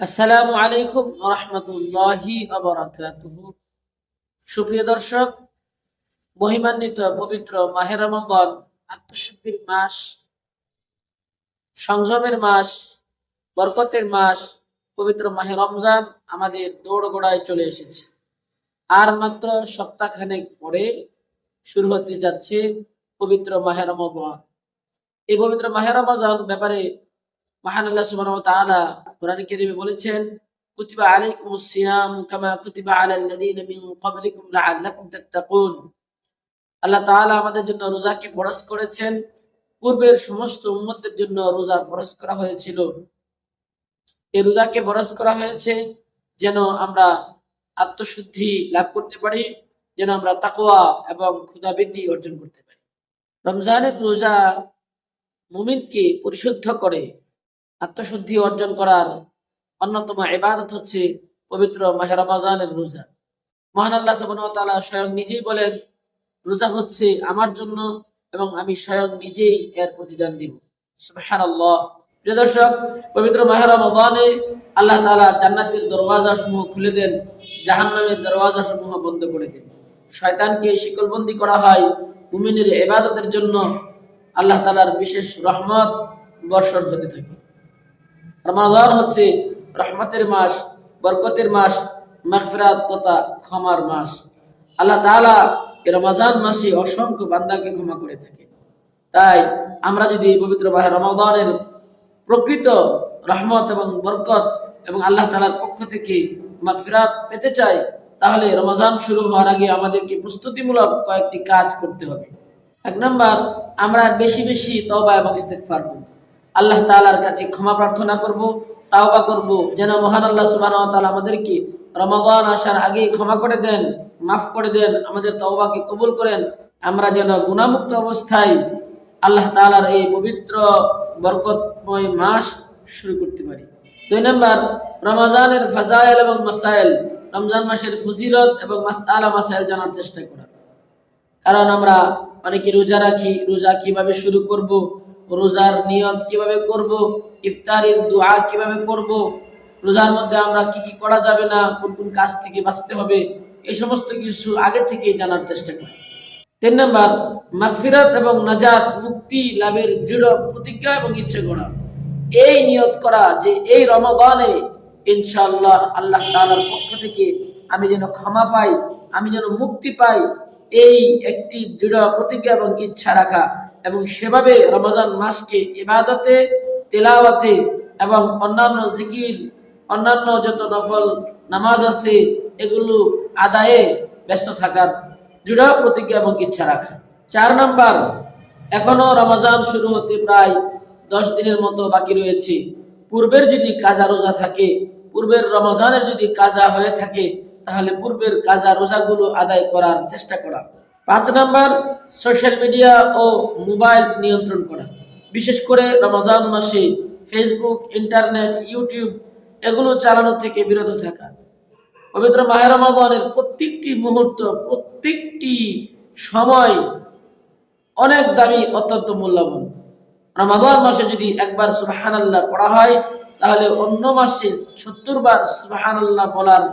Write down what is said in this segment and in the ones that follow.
আসসালামু আলাইকুম রহমতুল্লাহি সুপ্রিয় দর্শক, মহিমান্বিত, পবিত্র মাহের রমজান, আত্মশুদ্ধির মাস, সংযমের মাস, বরকতের মাস, পবিত্র মাহে রমজান আমাদের দৌড় গোড়ায় চলে এসেছে। আর মাত্র সপ্তাহখানেক পরে শুরু হতে যাচ্ছে পবিত্র মাহে রমজান। এই পবিত্র মাহে রমজান ব্যাপারে মহান আল্লাহ তাআলা কোরআন কারীমে বলেছেন আল্লাহ তাআলা আমাদের জন্য ফরজ করেছেন। পূর্বের সমস্ত উম্মতের জন্য রোজা ফরজ করা হয়েছিল। এই রোজাকে ফরজ করা হয়েছে যেন আমরা আত্মশুদ্ধি লাভ করতে পারি, যেন আমরা তাকওয়া এবং ক্ষুধাবৃদ্ধি অর্জন করতে পারি। রমজানের রোজা মুমিনকে পরিশুদ্ধ করে আত্মশুদ্ধি অর্জন করার অন্যতম ইবাদত হচ্ছে পবিত্র মাহে রমাজানের রোজা। মহান আল্লাহ ওয়া স্বয়ং নিজেই বলেন, রোজা হচ্ছে আমার জন্য এবং আমি স্বয়ং নিজেই এর প্রতিদান দিব। প্রিয় দর্শক, পবিত্র আল্লাহ জান্নাতের দরওয়াজা সমূহ খুলে দেন, জাহান্নামের দরওয়াজা সমূহ বন্ধ করে দেন। শয়তানকে শিকলবন্দি করা হয় মুমিনের ইবাদতের জন্য। আল্লাহ তাআলার বিশেষ রহমত বর্ষণ হতে থাকে। রমাদান হচ্ছে রহমতের মাস, বরকতের মাস, মাগফিরাত তথা ক্ষমার মাস। আল্লাহ তাআলা এই রমাজান মাসে অসংখ্য বান্দাকে ক্ষমা করে থাকে। তাই আমরা যদি এই পবিত্র মাহে রমাদানের প্রকৃত রহমত এবং বরকত এবং আল্লাহ তালার পক্ষ থেকে মাগফিরাত পেতে চাই, তাহলে রমাজান শুরু হওয়ার আগে আমাদেরকে প্রস্তুতিমূলক কয়েকটি কাজ করতে হবে। এক নম্বর, আমরা বেশি বেশি তওবা এবং ইস্তেগফার করব। আল্লাহ তাআলার কাছে ক্ষমা প্রার্থনা করব, তাওবা করব, যেন মহান আল্লাহ তাআলা আমাদেরকে রমাদান আসার আগে ক্ষমা করে দেন, মাফ করে দেন, আমাদের তওবাকে কবুল করেন। আমরা যেন গুনাহমুক্ত অবস্থায় আল্লাহ তাআলার এই পবিত্র, বরকতময় মাস শুরু করতে পারি। দুই নম্বর রমাজানের ফাজাইল এবং মাসাইল, রমজান মাসের ফজিলত এবং মাসআলা মাসাইল জানার চেষ্টা করা। কারণ আমরা অনেকে রোজা রাখি, রোজা কীভাবে শুরু করব রোজার নিয়ত কীভাবে করব, ইফতারির দোয়া কীভাবে করব, রোজার মধ্যে আমরা কি কি করা যাবে না, কোন কোন কাজ থেকে বাঁচতে হবে, এই সমস্ত কিছু আগে থেকে জানার চেষ্টা করি। তিন নম্বর, মাগফিরাত এবং নাজাত, মুক্তি, লাভের দৃঢ় প্রতিজ্ঞা এবং ইচ্ছে করা। এই নিয়ত করা যে এই রমাদানে ইনশাআল্লাহ আল্লাহ তাআলার পক্ষ থেকে আমি যেন ক্ষমা পাই, আমি যেন মুক্তি পাই, এই একটি দৃঢ় প্রতিজ্ঞা এবং ইচ্ছা রাখা এবং সেভাবে রমজান মাসকে ইবাদতে, তেলাওয়াতে এবং অন্যান্য জিকির, অন্যান্য যত নফল নামাজ আছে, এগুলো আদায়ে ব্যস্ত থাকার দৃঢ় প্রতিজ্ঞা এবং ইচ্ছা রাখা। চার নাম্বার, এখনও রমজান শুরু হতে প্রায় দশ দিনের মতো বাকি রয়েছে। পূর্বের যদি কাজা রোজা থাকে, পূর্বের রমজানের যদি কাজা হয়ে থাকে, তাহলে পূর্বের কাজা রোজাগুলো আদায় করার চেষ্টা করা। পাঁচ নাম্বার, সোশ্যাল মিডিয়া ও মোবাইল নিয়ন্ত্রণ করা। বিশেষ করে রমজান মাসে ফেসবুক, ইন্টারনেট, ইউটিউব এগুলো চালানো থেকে বিরত থাকা। পবিত্র মাহের রমাদানের প্রত্যেকটি মুহূর্ত, প্রত্যেকটি সময় অনেক দামি, অত্যন্ত মূল্যবান। রমাদান মাসে যদি একবার সুবাহান আল্লাহ পড়া হয়, তাহলে অন্য মাসে সত্তর বার সুবাহান আল্লাহ বলার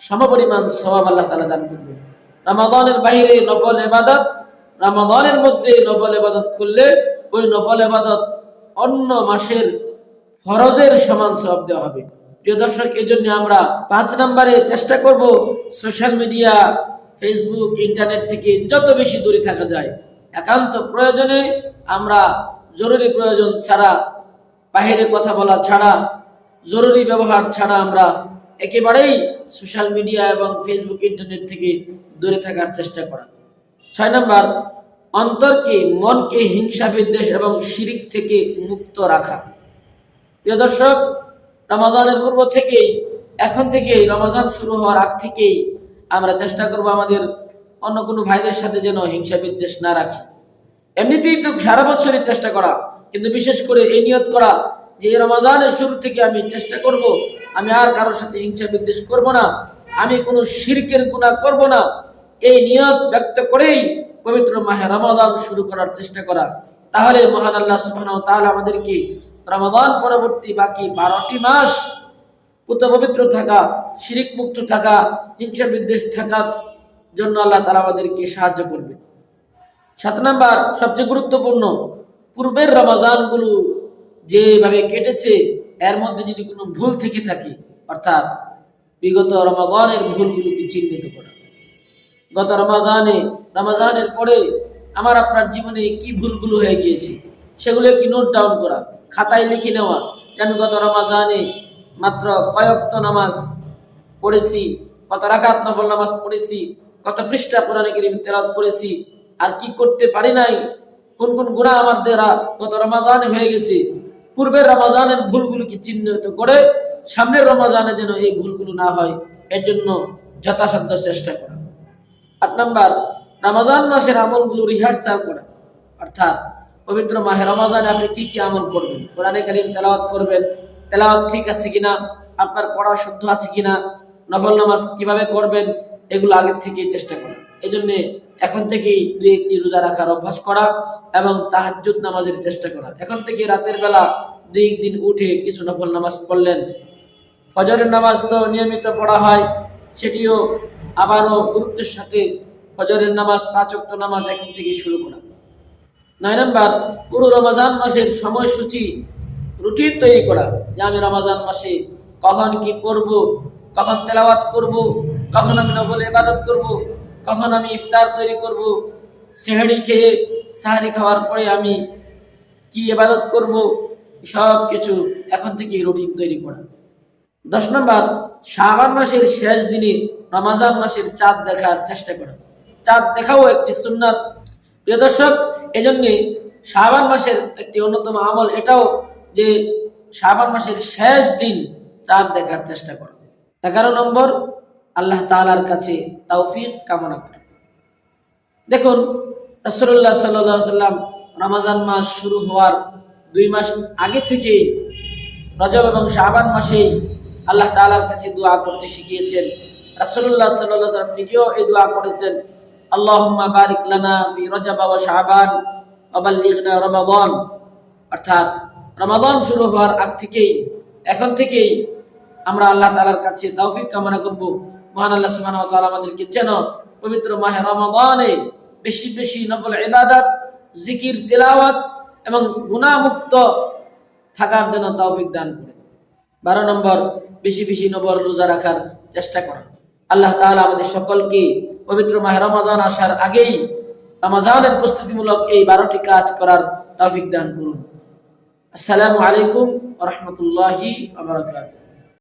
সমপরিমাণ সবাব আল্লাহ তালা দান করবেন। রামাদানের বাহিরে নফল এবাদত রামাদানের মধ্যে নফল এবাদত করলে ওই নফল এবাদত অন্য মাসের ফরজের সমান সব দেওয়া হবে। প্রিয় দর্শক এই জন্য আমরা পাঁচ নম্বরে চেষ্টা করব সোশ্যাল মিডিয়া, ফেসবুক, ইন্টারনেট থেকে যত বেশি দূরে থাকা যায়। একান্ত প্রয়োজনে আমরা জরুরি প্রয়োজন ছাড়া, বাহিরে কথা বলা ছাড়া, জরুরি ব্যবহার ছাড়া আমরা একেবারেই সোশ্যাল মিডিয়া এবং ফেসবুক, ইন্টারনেট থেকে দূরে থাকার চেষ্টা করা। ছয় নম্বর, অন্তরকে মনকে হিংসা বিদ্বেষ এবং শিরিক থেকে মুক্ত রাখা। প্রিয় দর্শক, রমাজানের পূর্ব থেকেই, এখন থেকেই রমাজান শুরু হওয়ার আগ থেকেই আমরা চেষ্টা করব আমাদের অন্য কোনো ভাইদের সাথে যেন হিংসা বিদ্বেষ না রাখি। এমনিতেই তো সারা বছরই চেষ্টা করা, কিন্তু বিশেষ করে এই নিয়ত করা যে রমাজানের শুরু থেকে আমি চেষ্টা করব, আমি আর কারোর সাথে হিংসা বিদ্বেষ করব না, আমি কোনো শিরকের গুণা করব না। এই নিয়ত ব্যক্ত করেই পবিত্র মাহে রমাদান শুরু করার চেষ্টা করা। তাহলে মহান আল্লাহ সুবহানাহু ওয়া তাআলা আমাদেরকে রমাদান পরবর্তী বাকি বারোটি মাস পুত পবিত্র থাকা, শিরিক মুক্ত থাকা, হিংসা বিদ্বেষ থাকার জন্য আল্লাহ তালা আমাদেরকে সাহায্য করবে। সাত নাম্বার, সবচেয়ে গুরুত্বপূর্ণ, পূর্বের রমাজানগুলো যেভাবে কেটেছে, এর মধ্যে যদি কোনো ভুল থেকে থাকে, অর্থাৎ বিগত রমাদানের ভুলগুলোকে চিহ্নিত করা। গত রমাজানে, রমাজানের পরে আমার আপনার জীবনে কি ভুলগুলো হয়ে গিয়েছে? সেগুলো কি নোট ডাউন করা, খাতায় লিখে নেওয়া। যেন গত রমাজানে মাত্র কয়েকত নামাজ পড়েছি, কত রাকাত নফল নামাজ পড়েছি, কত পৃষ্ঠা কোরআনে কারীম তেলাওয়াত করেছি, আর কি করতে পারি নাই, কোন কোন গুনাহ আমার দ্বারা গত রমাজানে হয়ে গেছে। পূর্বের রমাজানের ভুলগুলোকে চিহ্নিত করে সামনের রমাজানে যেন এই ভুলগুলো না হয়, এর জন্য যথাসাধ্য চেষ্টা করা। আট নাম্বার মাসের আমলগুলো রিহার্সাল করা। অর্থাৎ পবিত্র মাহে রমাজানে আপনি কি কি আমল করবেন? কোরআনে তেলাওয়াত করবেন। তেলাওয়াত ঠিক আছে কিনা? আপনার পড়া শুদ্ধ আছে কিনা? নফল নামাজ কীভাবে করবেন? এগুলো চেষ্টা করা। এই এখন থেকেই দুই একটি রোজা রাখার অভ্যাস করা এবং তাহাজ্জুদ নামাজের চেষ্টা করা। এখন থেকে রাতের বেলা দুই দিন উঠে কিছু নফল নামাজ পড়লেন। ফজরের নামাজ তো নিয়মিত পড়া হয়, সেটিও আবারও গুরুত্বের সাথে ফজরের নামাজ, পাঁচ ওয়াক্ত নামাজ এখন থেকে শুরু করা। নয় নম্বর, পুরো রমাজান মাসের সময়সূচি, রুটিন তৈরি করা। যে আমি রমাজান মাসে কখন কি করব, কখন তেলাওয়াত করব, কখন আমি নবল ইবাদত করব, কখন আমি ইফতার তৈরি করব, সেহারি খেয়ে সাহারি খাওয়ার পরে আমি কি ইবাদত করব সব কিছু এখন থেকে রুটিন তৈরি করা। দশ নম্বর, শাবান মাসের শেষ দিনে রমাজান মাসের চাঁদ দেখার চেষ্টা করা। চাঁদ দেখাও একটি সুন্নাত। প্রিয় দর্শক, এজন্য শাবান মাসের একটি অন্যতম আমল এটাও যে শাবান মাসের শেষ দিন চাঁদ দেখার চেষ্টা করা। এগারো নম্বর, আল্লাহ তালার কাছে তৌফিক কামনা করা। দেখুন সাল্লাল্লাহু সাল্লাম রমাজান মাস শুরু হওয়ার দুই মাস আগে থেকেই রজব এবং শাবান মাসেই আল্লাহ তাআলার কাছে দোয়া করতে শিখিয়েছেন। আলাইহি সাল্লাম নিজেও এই দোয়া করেছেন। অর্থাৎ শুরু হওয়ার আগ থেকেই, এখন থেকেই আমরা আল্লাহ তাআলার কাছে কামনা মহান আল্লাহ আমাদেরকে যেন পবিত্র মাহে রমাদানে বেশি বেশি নফল ইবাদত, জিকির, তেলাওয়াত এবং গুণামুক্ত থাকার জন্য তৌফিক দান করে বারো নম্বর বেশি বেশি নবর রোজা রাখার চেষ্টা করা আল্লাহ তাহলে আমাদের সকলকে পবিত্র মাহে রমাজান আসার আগেই রমাজানের প্রস্তুতিমূলক এই বারোটি কাজ করার তৌফিক দান করুন। আসসালামু আলাইকুম রহমতুল্লাহ রাহমাতুল্লাহি ওয়া বারাকাতুহু।